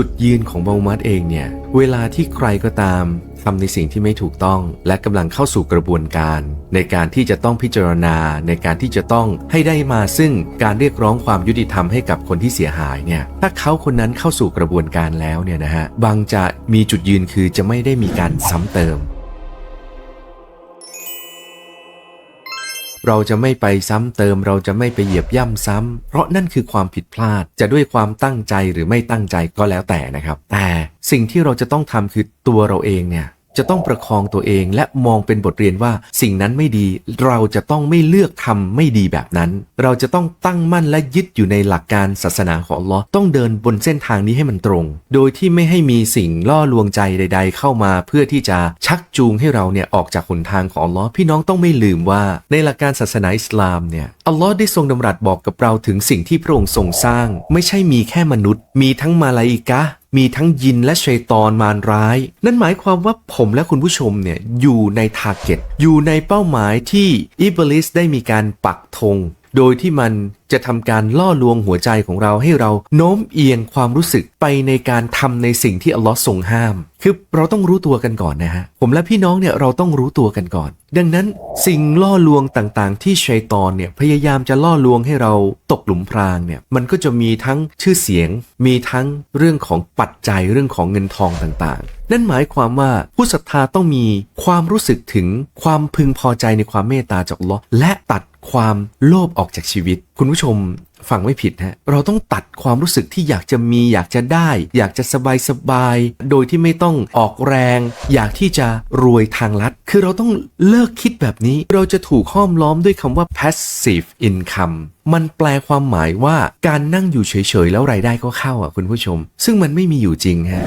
จุดยืนของบามัดเองเนี่ย เวลาที่ใครก็ตามทำในสิ่งที่ไม่ถูกต้อง และกำลังเข้าสู่กระบวนการ ในการที่จะต้องพิจารณาในการที่จะต้องให้ได้มาซึ่งการเรียกร้องความยุติธรรมให้กับคนที่เสียหายเนี่ย ถ้าเขาคนนั้นเข้าสู่กระบวนการแล้วเนี่ยนะฮะบางจะมีจุดยืนคือจะไม่ได้มีการซ้ำเติม เราจะไม่ไปซ้ำเติม เราจะไม่ไปเหยียบย่ำซ้ำ เพราะนั่นคือความผิดพลาดจะด้วยความตั้งใจหรือไม่ตั้งใจก็แล้วแต่นะครับ แต่สิ่งที่เราจะต้องทำคือตัวเราเองเนี่ย จะต้องประคองตัวเองและมองเป็นบทเรียนว่าสิ่งนั้นไม่ดี เราจะต้องไม่เลือกทำไม่ดีแบบนั้น เราจะต้องตั้งมั่นและยึดอยู่ในหลักการศาสนาของลอต้องเดินบนเส้นทางนี้ให้มันตรง โดยที่ไม่ให้มีสิ่งล่อลวงใจใด ๆ เข้ามาเพื่อที่จะชักจูงให้เราเนี่ยออกจากหนทางของลอพี่น้องต้องไม่ลืมว่า ในหลักการศาสนาอิสลามเนี่ยอัลลอฮ์ได้ทรงดำรัสบอกกับเราถึงสิ่งที่พระองค์ทรงสร้าง ไม่ใช่มีแค่มนุษย์ มีทั้งมาลาอิกะมีทั้งยินและชัยตอนมารร้าย นั่นหมายความว่าผมและคุณผู้ชมเนี่ยอยู่ในทาร์เก็ตอยู่ในเป้าหมายที่อิบลิสได้มีการปักธงโดยที่มัน จะทำการล่อลวงหัวใจของเราให้เราโน้มเอียงความรู้สึกไปในการทำในสิ่งที่อัลลอฮ์ทรงห้าม คือเราต้องรู้ตัวกันก่อนนะฮะ ผมและพี่น้องเนี่ยเราต้องรู้ตัวกันก่อน ดังนั้นสิ่งล่อลวงต่างๆ ที่ชัยตอนเนี่ยพยายามจะล่อลวงให้เราตกหลุมพรางเนี่ยมันก็จะมีทั้งชื่อเสียง มีทั้งเรื่องของปัจจัยเรื่องของเงินทองต่างๆ นั่นหมายความว่าผู้ศรัทธาต้องมีความรู้สึกถึงความพึงพอใจในความเมตตาจากอัลลอฮ์และตัดความโลภออกจากชีวิต คุณผู้ชมฟังไม่ผิดฮะเราต้องตัดความรู้สึกที่อยากจะมีอยากจะได้ อยากจะสบายสบายๆโดยที่ไม่ต้องออกแรง อยากที่จะรวยทางลัด คือเราต้องเลิกคิดแบบนี้เราจะถูกห้อมล้อมด้วยคำว่า passive income มันแปลความหมายว่าการนั่งอยู่เฉยๆ แล้วรายได้ก็เข้าอะคุณผู้ชม ซึ่งมันไม่มีอยู่จริงฮะ